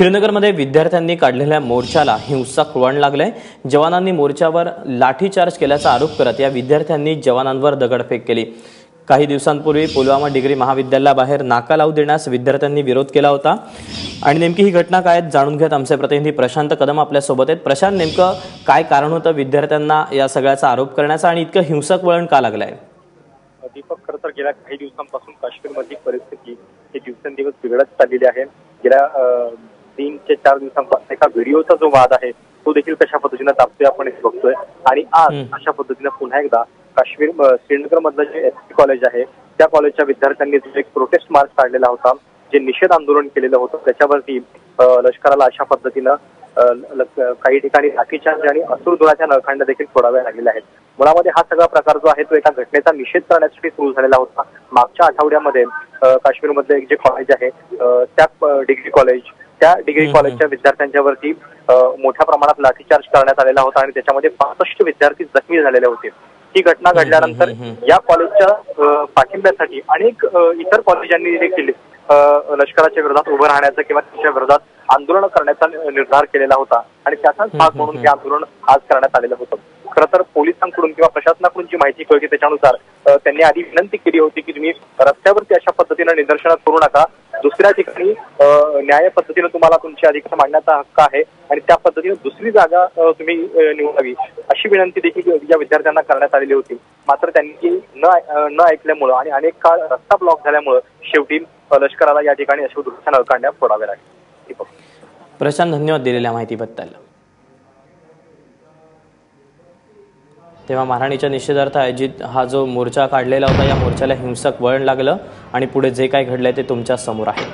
श्रीनगरमध्ये विद्यार्थ्यांनी काढलेल्या मोर्चाला हिंसा वळण लागलंय. जवानांनी मोर्चावर लाठीचार्ज केल्याचा आरोप करत या विद्यार्थ्यांनी जवानांवर दगडफेक केली. काही दिवसांपूर्वी पुलवामा डिग्री महाविद्यालयाबाहेर नाका लावू देण्यास विद्यार्थ्यांनी विरोध केला होता. आणि नेमकी ही घटना काय जाणून घेत आमचे प्रतिनिधी प्रशांत कदम आपल्यासोबत आहेत. प्रशांत नेमकं काय कारण होतं विद्यार्थ्यांना या सगळ्याचा आरोप करण्याचा आणि इतकं हिंसक वळण का लागलंय? दीपक खरं तर गेल्या काही दिवसांपासून काश्मीरमधली परिस्थिती ही दिवसेंदिवस बिघडत चाललेली आहे. गेल्या तीन ते चार दिवसांपासून एका व्हिडिओचा जो वाद आहे तो देखील कशा पद्धतीनं तापतोय आपण इथे बघतोय. आणि आज. अशा पद्धतीनं पुन्हा एकदा काश्मीर श्रीनगर मधलं जे एस कॉलेज आहे त्या कॉलेजच्या विद्यार्थ्यांनी जो एक प्रोटेस्ट मार्च काढलेला होता जे निषेध आंदोलन केलेलं होतं. त्याच्यावरती लष्कराला अशा पद्धतीनं काही ठिकाणी लाठीचार्ज आणि अश्रुधुराच्या नळकांड देखील फोडाव्या लागलेल्या आहेत. मुळामध्ये हा सगळा प्रकार जो आहे तो एका घटनेचा निषेध करण्यासाठी सुरू झालेला होता. मागच्या आठवड्यामध्ये काश्मीरमधलं एक जे कॉलेज आहे त्या डिग्री कॉलेज त्या डिग्री कॉलेजच्या विद्यार्थ्यांच्या वरती अं, मोठ्या प्रमाणात लाठीचार्ज करण्यात आलेला होता आणि त्याच्यामध्ये पासष्ट विद्यार्थी जखमी झालेले होते. ही घटना घडल्यानंतर. या कॉलेजच्या पाठिंब्यासाठी अनेक इतर कॉलेजांनी देखील लष्कराच्या विरोधात उभं राहण्याचा किंवा त्याच्या विरोधात आंदोलन करण्याचा निर्धार केलेला होता आणि त्याचाच भाग म्हणून हे आंदोलन आज करण्यात आलेलं होतं. खरं तर पोलिसांकडून किंवा प्रशासनाकडून जी माहिती कळली त्याच्यानुसार त्यांनी आधी विनंती केली होती की तुम्ही रस्त्यावरती अशा पद्धतीनं निदर्शनात करू नका. दुसऱ्या ठिकाणी न्याय पद्धतीनं तुम्हाला तुमचे अधिकार मांडण्याचा हक्क आहे आणि त्या पद्धतीनं दुसरी जागा तुम्ही निवडावी अशी विनंती देखील या विद्यार्थ्यांना करण्यात आलेली होती. मात्र त्यांनी न न ऐकल्यामुळं आणि अनेक काळ रस्ता ब्लॉक झाल्यामुळं शेवटी लष्कराला या ठिकाणी अशी दुसऱ्या नळकांड्या फोडाव्या लागल्या प्रशांत धन्यवाद दिलेल्या माहितीबद्दल. तेव्हा महाराणीच्या निषेधार्थ आयोजित हा जो मोर्चा काढलेला होता या मोर्चाला हिंसक वळण लागलं आणि पुढे जे काय घडलंय ते तुमच्यासमोर आहे.